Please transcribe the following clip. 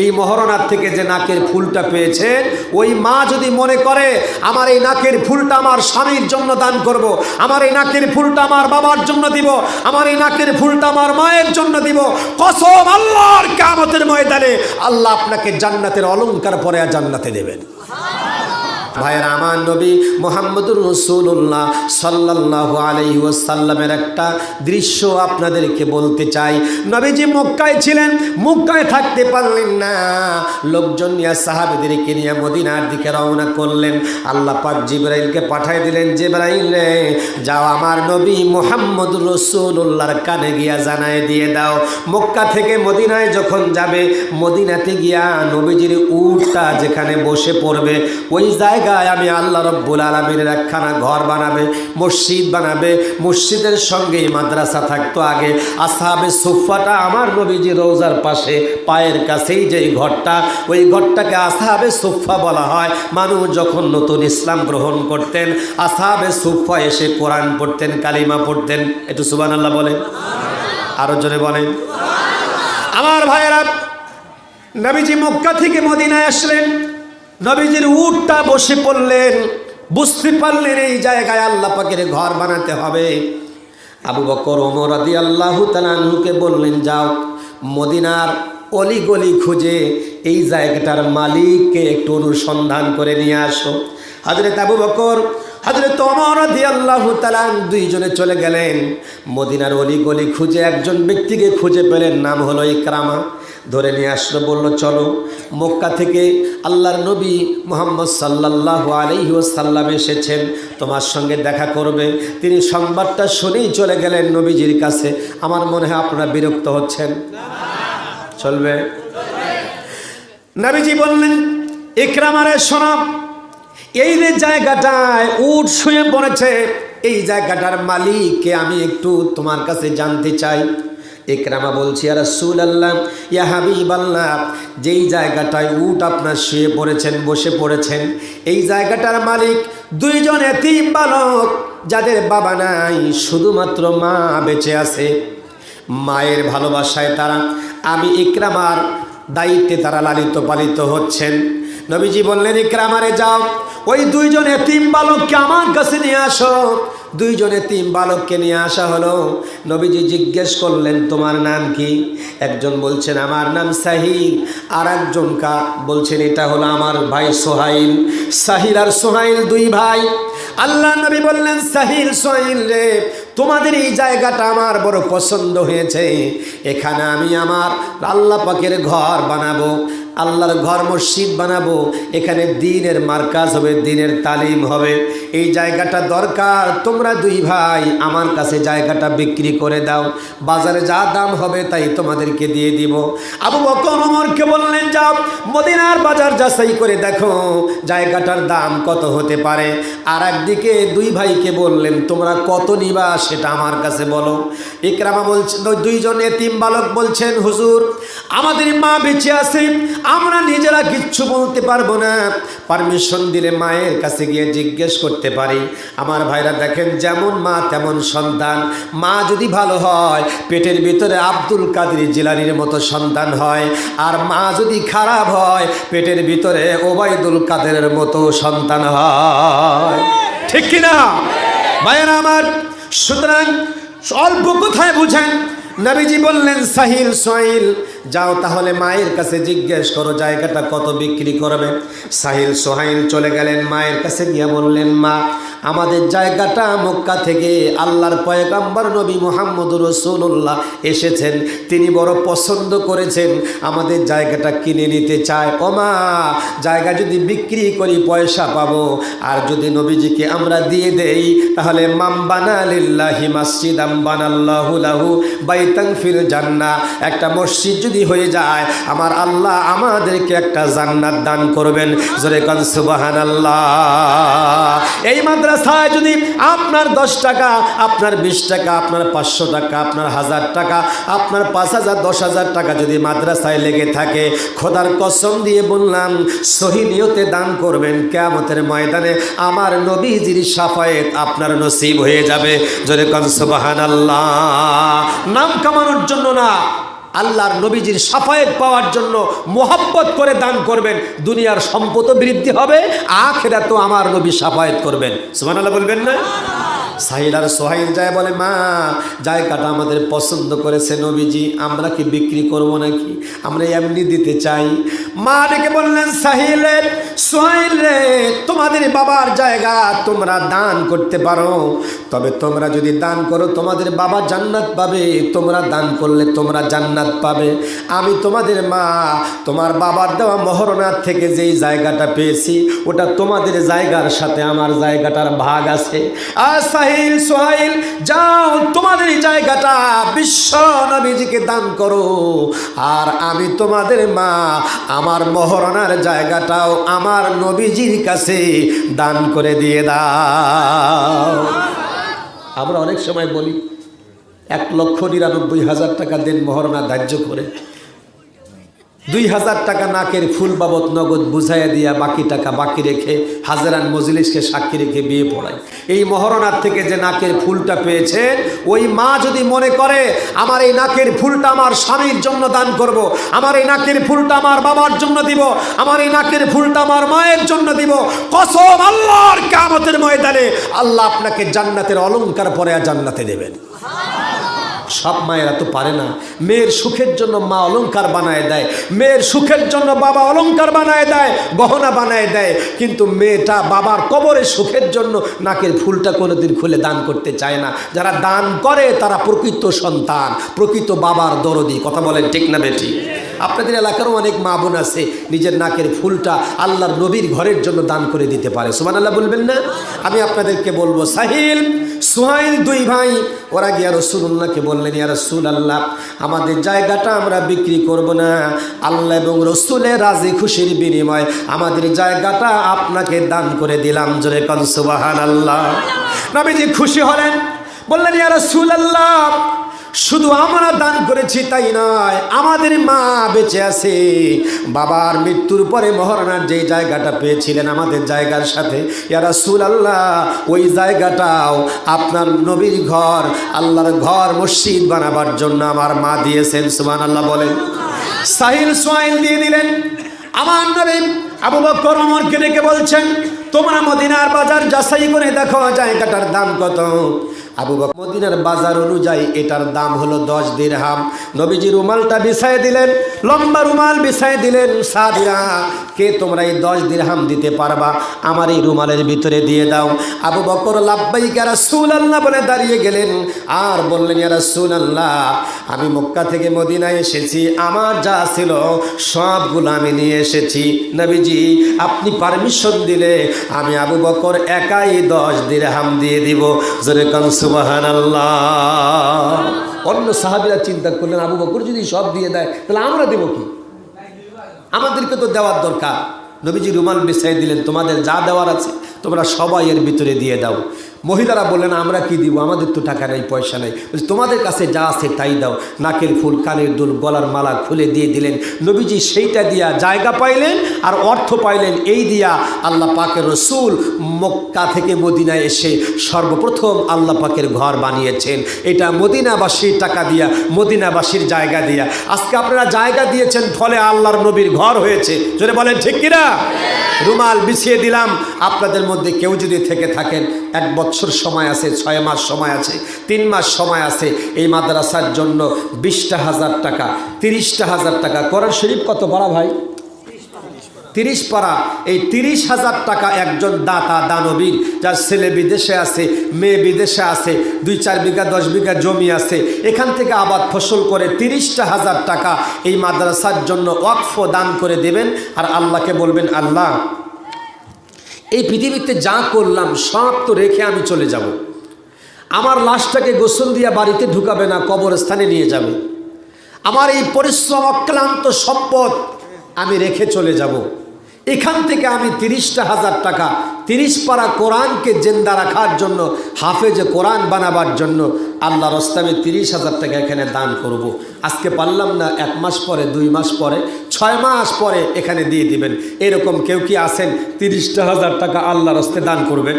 এই মহরণার থেকে যে নাকের ফুলটা পেয়েছেন ওই মা যদি মনে করে, আমার এই নাকের ফুলটা আমার স্বামীর জন্য দান করব। আমার এই নাকের ফুলটা আমার বাবার জন্য দিব, আমার এই নাকের ফুলটা আমার মায়ের জন্য দিব, কসম আল্লাহর কামতের ময়দানে আল্লাহ আপনাকে জান্নাতের অলঙ্কার পরে জান্নাতে দেবেন ভাইয়ের আমার নবী মোহাম্মদুর রসুল্লাহ সাল্লাহ আলহি ওসাল্লামের একটা দৃশ্য আপনাদেরকে বলতে চাই। নবীজি মক্কায় ছিলেন, মক্কায় থাকতে পারলেন না। লোকজন নিয়ে সাহাবেদেরকে নিয়ে মদিনার দিকে রওনা করলেন। আল্লাহ পাক জিব্রাইলকে পাঠাই দিলেন, জিব্রাইল রে, যাও আমার নবী মোহাম্মদুর রসুল্লাহর কানে গিয়া জানায় দিয়ে দাও। মক্কা থেকে মদিনায় যখন যাবে, মদিনাতে গিয়া নবীজির উটটা যেখানে বসে পড়বে, ওই জায়গায় আমি আল্লাহ রব্বুল আলমীর একখানা ঘর বানাবে, মসজিদ বানাবে, মসজিদের সঙ্গে মাদ্রাসা থাকতো আগে। আসাবে সুফাটা আমার নবীজি রোজার পাশে, পায়ের কাছেই যেই ঘরটা, ওই ঘরটাকে আসাবে সুফা বলা হয়। মানুষ যখন নতুন ইসলাম গ্রহণ করতেন আসাবে সুফা এসে কোরআন পড়তেন, কালিমা পড়তেন। একটু সুবান আল্লাহ বলেন। আরও জোরে বলেন। আমার ভাইয়েরা, নবীজি মক্কা থেকে মদিনায় আসলেন। নবীজির উটটা বসে পড়লেন, বুঝতে পারলেন এই জায়গায় আল্লাহ পাকের ঘর বানাতে হবে। আবু বকর, ওমর আদি আল্লাহ তালানুকে বললেন, যাও, মদিনার অলি গলি খুঁজে এই জায়গাটার মালিককে একটু অনুসন্ধান করে নিয়ে আসো। হাজরত আবু বকর হাজরত অমর আদি আল্লাহ তালান দুইজনে চলে গেলেন। মদিনার অলি গলি খুঁজে একজন ব্যক্তিকে খুঁজে পেলেন, নাম হলো ইকরামা। ধরে নিয়ে আসলো, বলল, চলো। মক্কা থেকে আল্লাহর নবী মোহাম্মদ সাল্লাহ সাল্লাম এসেছেন, তোমার সঙ্গে দেখা করবে। তিনি সংবাদটা শুনেই চলে গেলেন নবীজির কাছে। আমার মনে হয় আপনারা বিরক্ত হচ্ছেন। চলবে। নবীজি বললেন ইকরামারে শোনা এই যে জায়গাটায় উঠ শুয়ে পড়েছে, এই জায়গাটার মালিককে আমি একটু তোমার কাছে জানতে চাই। একরামা বলছি আর সুল আল্লাহ ইয়া হাবিব আল্লাহ যেই জায়গাটায় উট আপনার শুয়ে পড়েছেন, বসে পড়েছেন, এই জায়গাটার মালিক দুইজন এতিম বালক, যাদের বাবা নাই, শুধুমাত্র মা বেঁচে আছে। মায়ের ভালোবাসায় তারা, আমি ইকরামার দায়িত্বে তারা লালিত পালিত হচ্ছেন। নবীজি বললেন, ইকরামারে যাও। ওই দুইজন এতিম বালককে আমার কাছে নিয়ে আসো। দুইজনে তিন বালককে নিয়ে আসা হলো। নবীজি জিজ্ঞেস করলেন, তোমার নাম কি? একজন বলছেন, আমার নাম সাহিল। আর একজন কা বলছেন, এটা হলো আমার ভাই সোহাইল। সাহিল আর সোহাইল দুই ভাই। আল্লাহ নবী বললেন, সাহিল, সোহাইল রে, তোমাদের এই জায়গাটা আমার বড় পছন্দ হয়েছে। এখানে আমি আমার আল্লাহ পাকের ঘর বানাবো। আল্লাহর ঘর মসজিদ বানাবো, এখানে দিনের মার্কাজ হবে, দিনের তালিম হবে। এই জায়গাটা দরকার। তোমরা দুই ভাই, আমার কাছে জায়গাটা বিক্রি করে দাও। বাজারে যা দাম হবে তাই তোমাদেরকে দিয়ে দিব। আবু বকর ওমরকে বললেন, যাও, মদিনার বাজার যাচাই করে দেখো, জায়গাটার দাম কত হতে পারে। আর একদিকে দুই ভাইকে বললেন, তোমরা কত নিবা সেটা আমার কাছে বলো। ইকরামা বলছেন দুইজন এতিম বালক বলছেন, হুজুর, আমাদের মা বেঁচে আছে আমরা নিজেরা কিচ্ছু বলতে পারব না। পারমিশন দিলে মায়ের কাছে গিয়ে জিজ্ঞেস করতে পারি। আমার ভাইরা দেখেন, যেমন মা তেমন সন্তান। মা যদি ভালো হয়, পেটের ভিতরে আব্দুল কাদের জিলানির মতো সন্তান হয়। আর মা যদি খারাপ হয়, পেটের ভিতরে ওবায়দুল কাদেরের মতো সন্তান হয়। ঠিক কিনা? ভাইয়েরা আমার, সুতরাং অল্প কোথায় বুঝেন। নবীজি বললেন, সাহিল সোহাইল যাও তাহলে মায়ের কাছে জিজ্ঞেস করো, জায়গাটা কত বিক্রি করবে? সাহিল সোহাইল চলে গেলেন মায়ের কাছে গিয়ে বললেন, মা আমাদের জায়গাটা মক্কা থেকে আল্লাহর পয়গাম্বর নবী মোহাম্মদ রসুল্লাহ এসেছেন। তিনি বড় পছন্দ করেছেন। আমাদের জায়গাটা কিনে নিতে চায়। ও মা জায়গা যদি বিক্রি করি পয়সা পাবো। আর যদি নবীজিকে আমরা দিয়ে দেই, তাহলে মাম্বানা লিল্লাহি মাসজিদ আম্বানাল্লাহু লাহু বাইতাং ফিল জান্না একটা মসজিদ যদি হয়ে যায়, আমার আল্লাহ আমাদেরকে একটা জান্নাত দান করবেন। জোরে কান সুবাহান আল্লাহ এই মাদ্রাসায় যদি আপনার দশ টাকা, আপনার বিশ টাকা, আপনার পাঁচশো টাকা, আপনার হাজার টাকা, আপনার পাঁচ হাজার, দশ হাজার টাকা যদি মাদ্রাসায় লেগে থাকে, খোদার কসম দিয়ে বললাম সহিনিয়তে দান করবেন কেমতের ময়দানে, আমার নবীজির সাফায়েত আপনার নসিব হয়ে যাবে। জোরে কান সুবাহান আল্লাহ নাম কামানোর জন্য না আল্লাহর নবীজির সাফায়েত পাওয়ার জন্য মোহাব্বত করে দান করবেন, দুনিয়ার সম্পদ বৃদ্ধি হবে আখেরা তো আমার নবী সাফায়েত করবেন। সুমান আল্লাহ বলবেন না? সাহিল আর সোহাইল যায় বলে, মা, জায়গাটা আমাদের পছন্দ করেছে নবীজি, আমরা কি বিক্রি করব নাকি? আমরা এমনি দিতে চাই। মা ডেকে বললেন, সাহিলে সোহাইল তোমাদের বাবার জায়গা তোমরা দান করতে পারো। তবে তোমরা যদি দান করো, তোমাদের বাবা জান্নাত পাবে। তোমরা দান করলে তোমরা জান্নাত পাবে। আমি তোমাদের মা, তোমার বাবার দেওয়া মহরণার থেকে যেই জায়গাটা পেয়েছি, ওটা তোমাদের জায়গার সাথে আমার জায়গাটার ভাগ আছে। আর সাহিল সোহাইল, যাও, তোমাদের জায়গাটা বিশ্ব নবীজিকে দান করো। আর আমি তোমাদের মা, আমার মহরণার জায়গাটাও আমার নবীজির কাছে দান করে দিয়ে দাও। আমরা অনেক সময় বলি, এক লক্ষ নিরানব্বই হাজার টাকা দেন মহরণা ধার্য করে। দুই হাজার টাকা নাকের ফুল বাবদ নগদ বুঝাইয়া দিয়া বাকি টাকা বাকি রেখে হাজারান মজলিসকে সাক্ষী রেখে বিয়ে পড়ায় এই মহরণার থেকে যে নাকের ফুলটা পেয়েছেন, ওই মা যদি মনে করে, আমার এই নাকের ফুলটা আমার স্বামীর জন্য দান করব। আমার এই নাকের ফুলটা আমার বাবার জন্য দিব, আমার এই নাকের ফুলটা আমার মায়ের জন্য দিব, কসম আল্লাহর কামতের ময়দানে আল্লাহ আপনাকে জান্নাতের অলংকার পরে জান্নাতে দেবেন সব মায়েরা তো পারে না। মেয়ের সুখের জন্য মা অলঙ্কার বানায় দেয়। মেয়ের সুখের জন্য বাবা অলঙ্কার বানায় দেয়, গহনা বানায় দেয়। কিন্তু মেয়েটা বাবার কবরে সুখের জন্য নাকের ফুলটা কোনোদিন খুলে দান করতে চায় না। যারা দান করে তারা প্রকৃত সন্তান, প্রকৃত বাবার দরদি। কথা বলেন ঠিক না বেটি? আপনাদের এলাকারও অনেক মা বোন আছে, নিজের নাকের ফুলটা আল্লাহর নবীর ঘরের জন্য দান করে দিতে পারে। সুমান আল্লাহ বলবেন না? আমি আপনাদেরকে বলব, সাহিল, সোহাইল দুই ভাই, ওরা গিয়া রসুল্লাহকে বললেন, ইয়া রসুল আল্লাহ আমাদের জায়গাটা আমরা বিক্রি করব না। আল্লাহ এবং রসুলের রাজি খুশির বিনিময় আমাদের জায়গাটা আপনাকে দান করে দিলাম। জোরে কন সুবাহান আল্লাহ নবীজি খুশি হলেন, বললেন, ইয়া রসুল আল্লাহ শুধু আমরা দান করেছি তাই নয়, আমাদের মা বেঁচে আছে। বাবার মৃত্যুর পরে মহারানার যেই জায়গাটা পেয়েছিলেন আমাদের জায়গার সাথে ইয়ারা সুল আল্লাহ ওই জায়গাটাও আপনার নবীর ঘর, আল্লাহর ঘর মসজিদ বানাবার জন্য আমার মা দিয়েছেন সুমান আল্লাহ বলেন। সাহিল সোয়াইল দিয়ে দিলেন। আমার নবী আবু বকর অমরকে ডেকে বলছেন, তোমরা মদিনার বাজার যাচাই করে দেখো, জায়গাটার দাম কত? আবু মদিনার বাজার অনুযায়ী এটার দাম হলো দশ দিরহাম। নবীজি রুমালটা বিছাই দিলেন। লম্বা রুমাল বিছাই দিলেন, সাদিরা, কে তোমরা এই দশ দিরহাম দিতে পারবা? আমার এই রুমালের ভিতরে দিয়ে দাও। আবু বকর লাব্বাইকা রাসূল আল্লাহ বলে দাঁড়িয়ে গেলেন। আর বললেন, ইয়া রাসূল আল্লাহ আমি মক্কা থেকে মদিনায় এসেছি। আমার যা ছিল সবগুলো আমি নিয়ে এসেছি। নবীজি, আপনি পারমিশন দিলে আমি আবু বকর একাই দশ দিরহাম দিয়ে দিব। জোরে কান সুবাহান অন্য সাহাবিরা চিন্তা করলেন, আবু বকর যদি সব দিয়ে দেয়, তাহলে আমরা দেব কি? আমাদেরকে তো দেওয়ার দরকার। নবীজি রুমাল বিছাই দিলেন, তোমাদের যা দেওয়ার আছে, তোমরা সবাই এর ভিতরে দিয়ে দাও। মহিলারা বললেন, আমরা কি দিব? আমাদের তো টাকা নেই, পয়সা নেই। তোমাদের কাছে যা আছে তাই দাও। নাকের ফুল, কানের দুল, গলার মালা খুলে দিয়ে দিলেন। নবীজি সেইটা দিয়া জায়গা পাইলেন আর অর্থ পাইলেন। এই দিয়া আল্লাহ পাকের রসুল মক্কা থেকে মদিনায় এসে সর্বপ্রথম আল্লাহ পাকের ঘর বানিয়েছেন। এটা মদিনাবাসীর টাকা দিয়া, মদিনাবাসীর জায়গা দিয়া। আজকে আপনারা জায়গা দিয়েছেন, ফলে আল্লাহর নবীর ঘর হয়েছে। যদি বলেন, ঠিক কিনা? রুমাল বিছিয়ে দিলাম। আপনাদের মধ্যে কেউ যদি থেকে থাকেন, এক বছর সময় আছে, ছয় মাস সময় আছে, তিন মাস সময় আছে, এই মাদ্রাসার জন্য বিশটা হাজার টাকা, তিরিশটা হাজার টাকা। করার শরীফ কত বড় ভাই? তিরিশ পারা, এই তিরিশ হাজার টাকা একজন দাতা দানবীর, যার ছেলে বিদেশে আছে, মেয়ে বিদেশে আছে, দুই চার বিঘা, দশ বিঘা জমি আছে, এখান থেকে আবাদ ফসল করে তিরিশটা হাজার টাকা এই মাদ্রাসার জন্য ওয়াকফ দান করে দেবেন। আর আল্লাহকে বলবেন, আল্লাহ, এই পৃথিবীতে যা করলাম সব তো রেখে আমি চলে যাব। আমার লাশটাকে গোসল দিয়া বাড়িতে ঢুকাবে না, কবরস্থানে নিয়ে যাবে। আমার এই পরিশ্রম অক্লান্ত সম্পদ আমি রেখে চলে যাব। এখান থেকে আমি তিরিশটা হাজার টাকা, তিরিশ পারা কোরআনকে জেন্দা রাখার জন্য, হাফেজে কোরআন বানাবার জন্য আল্লাহ রস্তামে তিরিশ হাজার টাকা এখানে দান করব। আজকে পারলাম না, এক মাস পরে, দুই মাস পরে, ছয় মাস পরে এখানে দিয়ে দিবেন। এরকম কেউ কি আছেন? তিরিশটা হাজার টাকা আল্লাহ রস্তে দান করবেন?